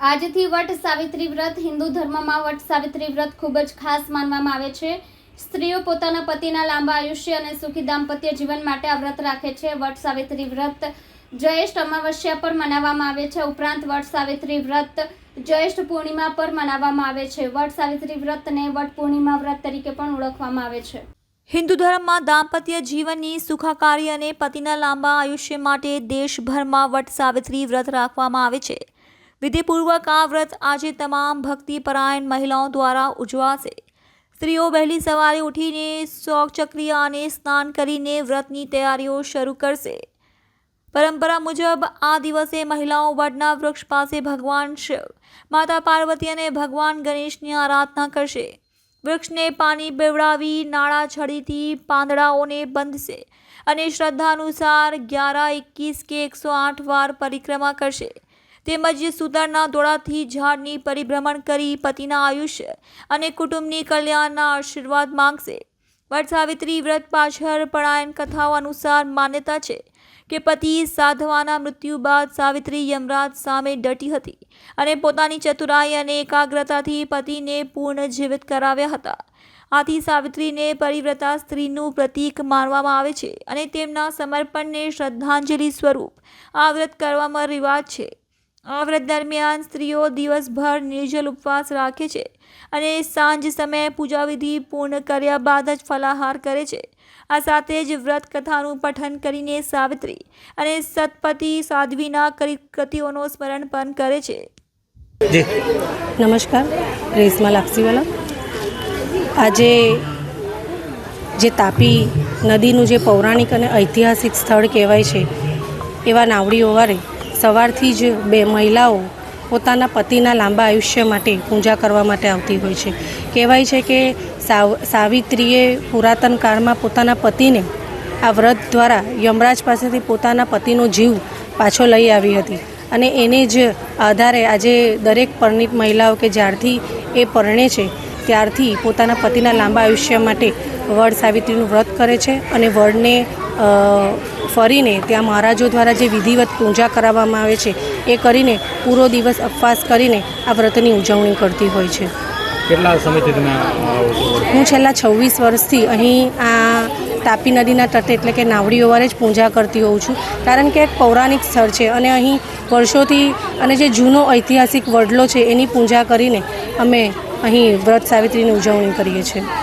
આજથી વટ સાવિત્રી વ્રત, હિન્દુ ધર્મમાં વટ સાવિત્રી વ્રત ખૂબ જ ખાસ માનવામાં આવે છે. સ્ત્રીઓ પોતાના પતિના લાંબા આયુષ્ય અને સુખી દાંપત્ય જીવન માટે આ વ્રત રાખે છે. વટ સાવિત્રી વ્રત જયેષ્ઠ અમાવસ્યા પર મનાવવામાં આવે છે. ઉપરાંત વટ સાવિત્રી વ્રત જયેષ્ઠ પૂર્ણિમા પર મનાવવામાં આવે છે. વટ સાવિત્રી વ્રતને વટ પૂર્ણિમા વ્રત તરીકે પણ ઓળખવામાં આવે છે. હિન્દુ ધર્મમાં દાંપત્ય જીવનની સુખાકારી અને પતિના લાંબા આયુષ્ય માટે દેશભરમાં વટ સાવિત્રી વ્રત રાખવામાં આવે છે. વિધિપૂર્વક આ વ્રત આજે તમામ ભક્તિપરાયણ મહિલાઓ દ્વારા ઉજવાશે. સ્ત્રીઓ વહેલી સવારે ઉઠીને શોક ચક્રિયા અને સ્નાન કરીને વ્રતની તૈયારીઓ શરૂ કરશે. પરંપરા મુજબ આ દિવસે મહિલાઓ વડના વૃક્ષ પાસે ભગવાન શિવ, માતા પાર્વતી અને ભગવાન ગણેશની આરાધના કરશે. વૃક્ષને પાણી બેવડાવી નાળા છડીથી પાંદડાઓને બંધશે અને શ્રદ્ધા અનુસાર અગિયાર, એકવીસ કે એકસો આઠ વાર પરિક્રમા કરશે. તેમજ સુધારના દોડાથી ઝાડની પરિભ્રમણ કરી પતિના આયુષ્ય અને કુટુંબની કલ્યાણના આશીર્વાદ માંગશે. વટ સાવિત્રી વ્રત પાછળ પરાયણ કથાઓ અનુસાર માન્યતા છે કે પતિ સાધવાના મૃત્યુ બાદ સાવિત્રી યમરાજ સામે ડટી હતી અને પોતાની ચતુરાઈ અને એકાગ્રતાથી પતિને પૂર્ણ જીવિત કરાવ્યા હતા. આથી સાવિત્રીને પરિવ્રતા સ્ત્રીનું પ્રતીક માનવામાં આવે છે અને તેમના સમર્પણને શ્રદ્ધાંજલિ સ્વરૂપ આ વ્રત કરવામાં રિવાજ છે. આ વ્રત દરમિયાન સ્ત્રીઓ દિવસભર નિર્જલ ઉપવાસ રાખે છે અને સાંજ સમયે પૂજાવિધિ પૂર્ણ કર્યા બાદ જ ફલાહાર કરે છે. આ સાથે જ વ્રત કથાનું પઠન કરીને સાવિત્રી અને સતપતિ સાધ્વીના કૃતિઓનો સ્મરણ પણ કરે છે. નમસ્કાર રેશમા લાપસીવાલા. આજે જે તાપી નદીનું જે પૌરાણિક અને ઐતિહાસિક સ્થળ કહેવાય છે એવા નાવડી ઓવારે સવારથી જ બે મહિલાઓ પોતાના પતિના લાંબા આયુષ્ય માટે પૂજા કરવા માટે આવતી હોય છે. કહેવાય છે કે સાવ, સાવિત્રીએ પુરાતન કાળમાં પોતાના પતિને આ વ્રત દ્વારા યમરાજ પાસેથી પોતાના પતિનો જીવ પાછો લઈ આવી હતી અને એને જ આધારે આજે દરેક પરણિત મહિલાઓ કે જ્યારથી એ પરણે છે, ત્યારથી પોતાના પતિના લાંબા આયુષ્ય માટે વડ સાવિત્રીનું વ્રત કરે છે અને વડને ફરીને ત્યાં મહારાજો દ્વારા જે વિધિવત પૂજા કરાવવામાં આવે છે એ કરીને પૂરો દિવસ ઉપવાસ કરીને આ વ્રતની ઉજવણી કરતી હોય છે. કેટલા સમયથી તમે હું છેલ્લા છવ્વીસ વર્ષથી અહીં આ તાપી નદીના તટે એટલે કે નાવડી ઓવારે જ પૂજા કરતી હોઉં છું. કારણ કે એક પૌરાણિક સ્થળ છે અને અહીં વર્ષોથી અને જે જૂનો ઐતિહાસિક વડલો છે એની પૂજા કરીને અમે અહીં વ્રત સાવિત્રીની ઉજવણી કરીએ છીએ.